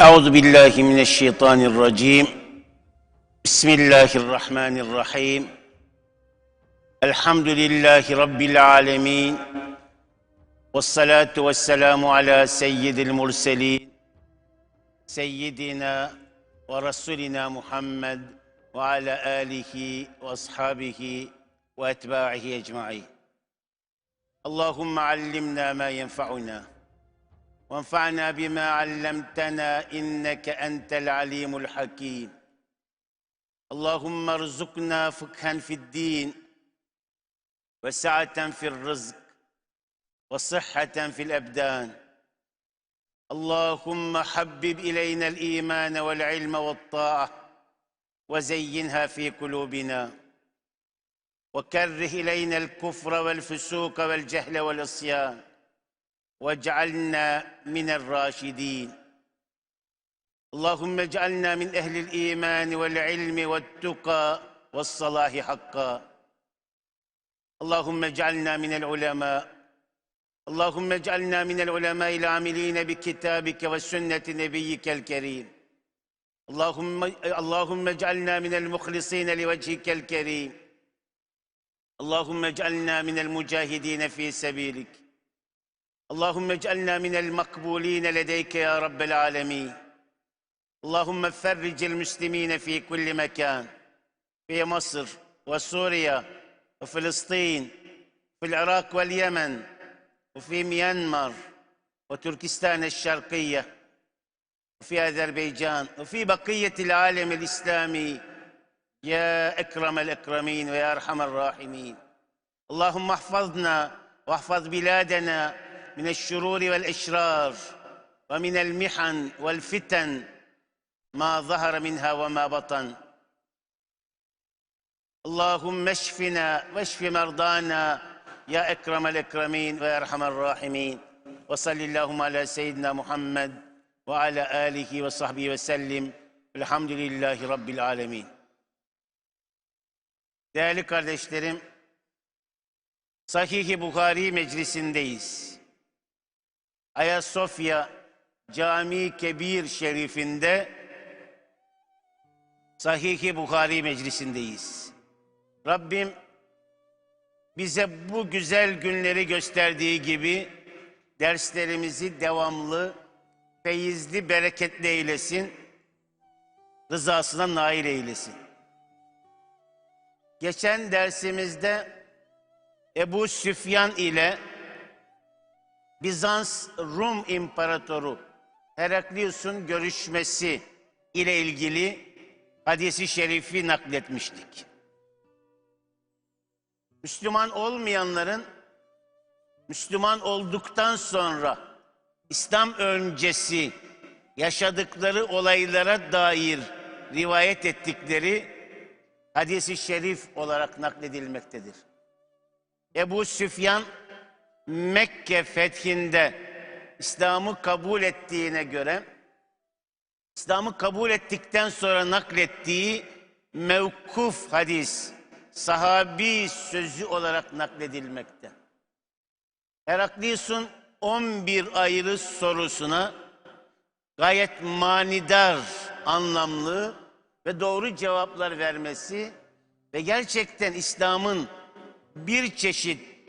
أعوذ بالله من الشيطان الرجيم. بسم الله الرحمن الرحيم. الحمد لله رب العالمين. والصلاة والسلام على سيد المرسلين سيدنا ورسولنا محمد وعلى آله وأصحابه وأتباعه أجمعين. اللهم علمنا ما ينفعنا وانفعنا بما علمتنا إنك أنت العليم الحكيم. اللهم ارزقنا فقها في الدين وسعة في الرزق وصحة في الأبدان. اللهم حبب إلينا الإيمان والعلم والطاعة وزينها في قلوبنا. وكره إلينا الكفر والفسوق والجهل والعصيان. واجعلنا من الراشدين. اللهم اجعلنا من أهل الإيمان والعلم والتقى والصلاح حقا. اللهم اجعلنا من العلماء. اللهم اجعلنا من العلماء العاملين بكتابك وسنة نبيك الكريم. اللهم اللهم اجعلنا من المخلصين لوجهك الكريم. اللهم اجعلنا من المجاهدين في سبيلك. اللهم اجعلنا من المقبولين لديك يا رب العالمين. اللهم فرج المسلمين في كل مكان في مصر وسوريا وفلسطين في العراق واليمن وفي ميانمار وتركستان الشرقية وفي أذربيجان وفي بقية العالم الإسلامي. يا أكرم الأكرمين ويا أرحم الراحمين. اللهم احفظنا واحفظ بلادنا من الشرور والإشرار ومن المحن والفتن ما ظهر منها وما بطن. اللهم اشفنا واشف مرضانا يا أكرم الأكرمين ويا أرحم الراحمين. وصل اللهم على سيدنا محمد وعلى آله وصحبه وسلم. الحمد لله رب العالمين. Değerli kardeşlerim, Sahih-i Bukhari meclisindeyiz. Ayasofya Cami Kebir Şerifinde Sahih-i Bukhari meclisindeyiz. Rabbim bize bu güzel günleri gösterdiği gibi derslerimizi devamlı, feyizli, bereketli eylesin. Rızasına nail eylesin. Geçen dersimizde Ebu Süfyan ile Bizans Rum İmparatoru Heraklius'un görüşmesi ile ilgili hadisi şerifi nakletmiştik. Müslüman olmayanların Müslüman olduktan sonra İslam öncesi yaşadıkları olaylara dair rivayet ettikleri hadisi şerif olarak nakledilmektedir. Ebu Süfyan Mekke fethinde İslam'ı kabul ettiğine göre İslam'ı kabul ettikten sonra naklettiği mevkuf hadis sahabi sözü olarak nakledilmekte. Heraklius'un 11 ayrı sorusuna gayet manidar anlamlı ve doğru cevaplar vermesi ve gerçekten İslam'ın bir çeşit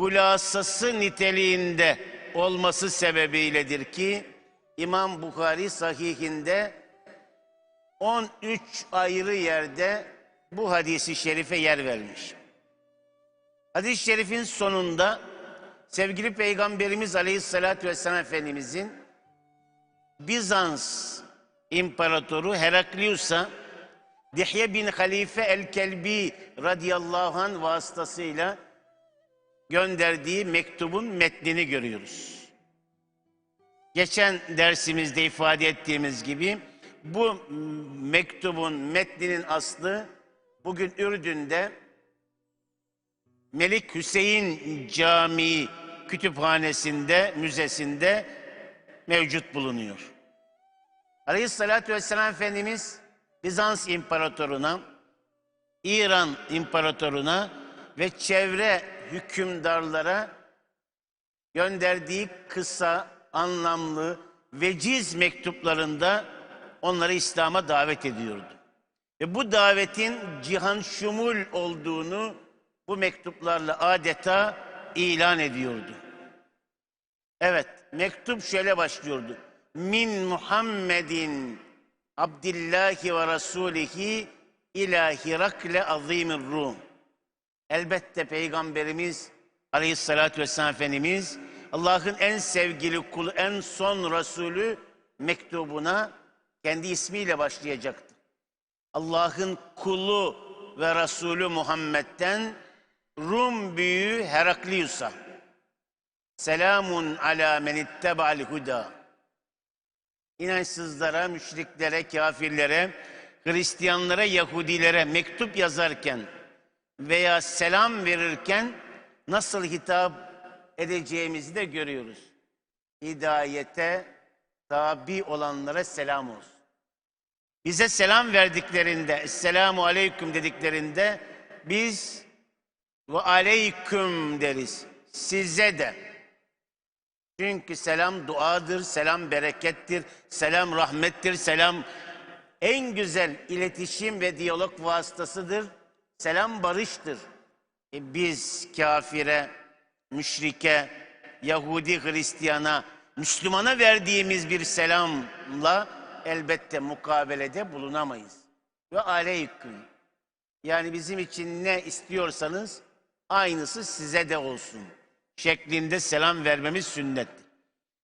hulasası niteliğinde olması sebebiyledir ki İmam Bukhari sahihinde 13 ayrı yerde bu hadisi şerife yer vermiş. Hadis-i şerifin sonunda sevgili Peygamberimiz Aleyhisselatü Vesselam Efendimizin Bizans İmparatoru Heraklius'a Dihye bin Halife el-Kelbi radıyallahu anh vasıtasıyla gönderdiği mektubun metnini görüyoruz. Geçen dersimizde ifade ettiğimiz gibi bu mektubun metninin aslı bugün Ürdün'de Melik Hüseyin Camii kütüphanesinde, müzesinde mevcut bulunuyor. Aleyhissalatü vesselam Efendimiz Bizans İmparatoruna, İran İmparatoruna ve çevre hükümdarlara gönderdiği kısa, anlamlı veciz mektuplarında onları İslam'a davet ediyordu. Ve bu davetin cihan şumul olduğunu bu mektuplarla adeta ilan ediyordu. Evet, mektup şöyle başlıyordu. Min Muhammedin Abdillahi ve Rasulihi ila Hirakle azimir Rum. Elbette Peygamberimiz Aleyhisselatü Vesselam Efendimiz Allah'ın en sevgili kulu, en son Resulü mektubuna kendi ismiyle başlayacaktı. Allah'ın kulu ve Resulü Muhammed'den Rum büyüğü Heraklius'a Selamun ala men itteba'al huda. İnançsızlara, müşriklere, kafirlere, Hristiyanlara, Yahudilere mektup yazarken veya selam verirken nasıl hitap edeceğimizi de görüyoruz. Hidayete tabi olanlara selam olsun. Bize selam verdiklerinde, Esselamu Aleyküm dediklerinde biz ve aleyküm deriz. Size de. Çünkü selam duadır, selam berekettir, selam rahmettir, selam en güzel iletişim ve diyalog vasıtasıdır. Selam barıştır. E biz kafire, müşrike, Yahudi, Hristiyana, Müslümana verdiğimiz bir selamla elbette mukabelede bulunamayız. Ve aleyküm. Yani bizim için ne istiyorsanız aynısı size de olsun şeklinde selam vermemiz sünnettir.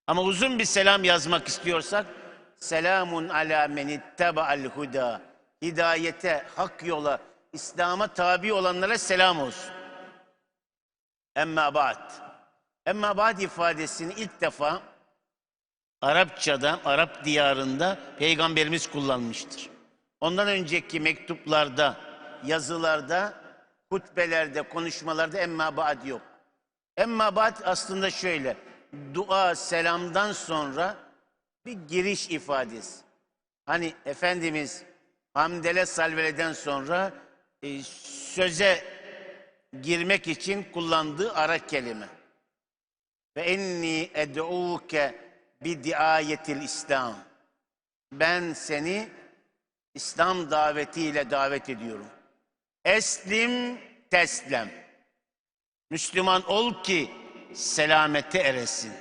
Ama uzun bir selam yazmak istiyorsak selamun ala men ittaba'al huda hidayete, hak yola, İslam'a tabi olanlara selam olsun. Emma ba'd. Emma ba'd ifadesini ilk defa Arapçada, Arap diyarında peygamberimiz kullanmıştır. Ondan önceki mektuplarda, yazılarda, hutbelerde, konuşmalarda emma ba'd yok. Emma ba'd aslında şöyle, dua, selamdan sonra bir giriş ifadesi. Hani Efendimiz hamdele salveleden sonra e, söze girmek için kullandığı ara kelime. Ve enni ed'uke bi diayetil İslam. Ben seni İslam davetiyle davet ediyorum. Eslim teslem. Müslüman ol ki selamete eresin.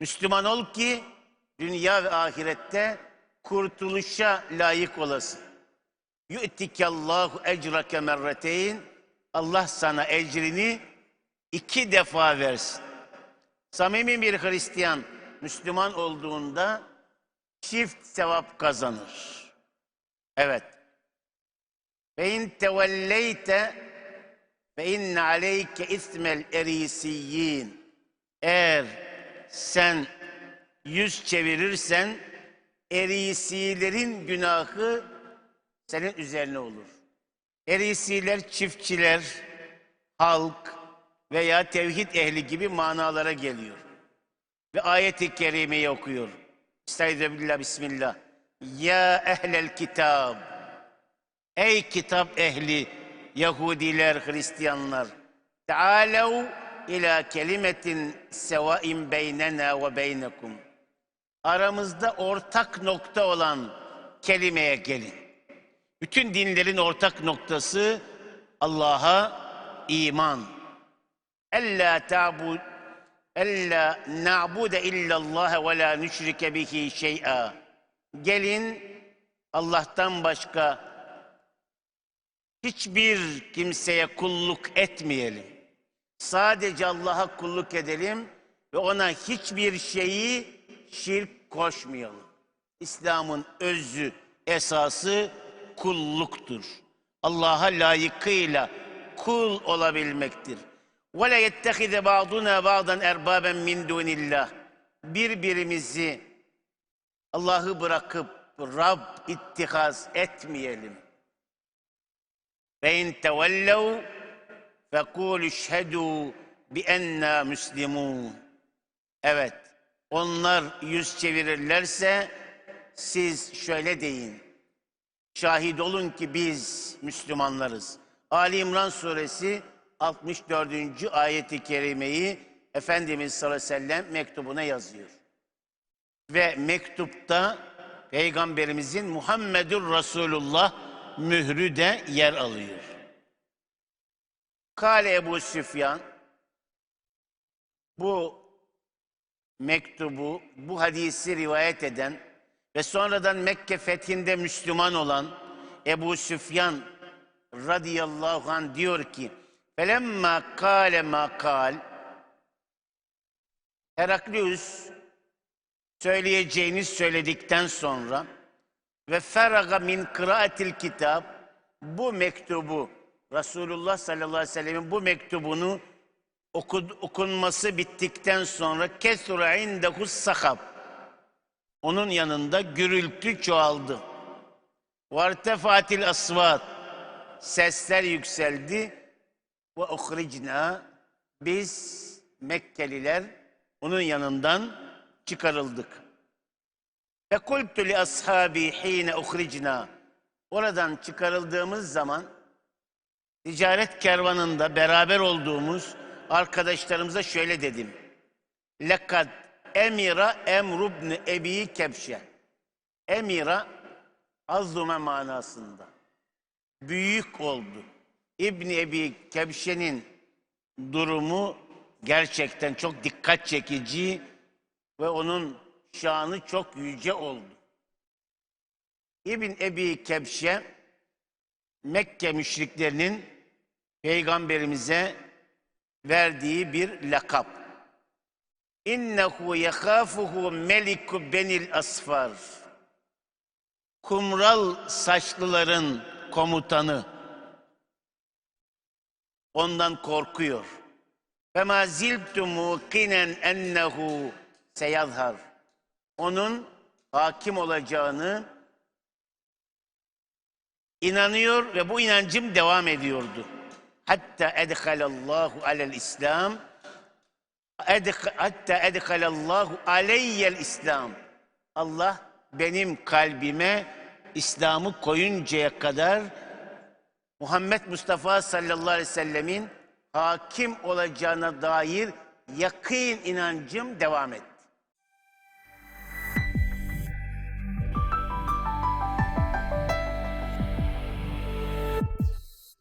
Müslüman ol ki dünya ve ahirette kurtuluşa layık olasın. Yu'tikallahu ecrake merreteyn. Allah sana ecrini iki defa versin. Samimi bir Hristiyan Müslüman olduğunda çift sevap kazanır. Evet. Ve in tevelleyte ve inne aleyke. Eğer sen yüz çevirirsen erisilerin günahı senin üzerine olur. Erisiler çiftçiler, halk veya tevhid ehli gibi manalara geliyor. Ve ayet-i kerimeyi okuyor. Estaizu billah bismillah. Ya ehlel kitab. Ey kitap ehli, Yahudiler, Hristiyanlar. Tealev ila kelimetin sevain beynena ve beynekum. Aramızda ortak nokta olan kelimeye gelin. Bütün dinlerin ortak noktası Allah'a iman. Ella ta'bud Ella na'bude illallah ve la nüşrike bihi şey'a. Gelin Allah'tan başka hiçbir kimseye kulluk etmeyelim. Sadece Allah'a kulluk edelim ve ona hiçbir şeyi şirk koşmayalım. İslam'ın özü, esası kulluktur. Allah'a layıkıyla kul olabilmektir. Ve la yettehize ba'duna ba'dan erbaben min dunillah. Birbirimizi Allah'ı bırakıp Rab ittihaz etmeyelim. Ve in tevellev fekul şhedu bi enna müslimun. Evet, onlar yüz çevirirlerse siz şöyle deyin. Şahit olun ki biz Müslümanlarız. Ali İmran suresi 64. ayeti kerimeyi Efendimiz sallallahu aleyhi ve sellem mektubuna yazıyor. Ve mektupta Peygamberimizin Muhammedur Resulullah mührü de yer alıyor. Kale Ebu Süfyan bu mektubu, bu hadisi rivayet eden ve sonradan Mekke fethinde Müslüman olan Ebu Süfyan radıyallahu anh diyor ki Felemma kâle kal Heraklius söyleyeceğini söyledikten sonra ve feraga min kıraatil kitap bu mektubu Resulullah sallallahu aleyhi ve sellemin bu mektubunu okunması bittikten sonra kesura indehu sakab onun yanında gürültü çoğaldı. Vartefatil asvat sesler yükseldi ve uhricna biz Mekkeliler onun yanından çıkarıldık. Ve kultu li ashabi hine uhricna oradan çıkarıldığımız zaman ticaret kervanında beraber olduğumuz arkadaşlarımıza şöyle dedim. Lekad emira emrubni ebi kebşe. Emira azzume manasında. Büyük oldu. İbni Ebi Kebşe'nin durumu gerçekten çok dikkat çekici ve onun şanı çok yüce oldu. İbn Ebi Kebşe Mekke müşriklerinin peygamberimize verdiği bir lakap. İnnehu yekhafuhu meliku benil asfar. Kumral saçlıların komutanı. Ondan korkuyor. Fema ziltu mukinen ennehu seyazhar. Onun hakim olacağını inanıyor ve bu inancım devam ediyordu. Hatta edhalallahu alel İslam hatta edhalallahu aleyyel İslam. Allah benim kalbime İslam'ı koyuncaya kadar Muhammed Mustafa sallallahu aleyhi ve sellemin hakim olacağına dair yakın inancım devam etti.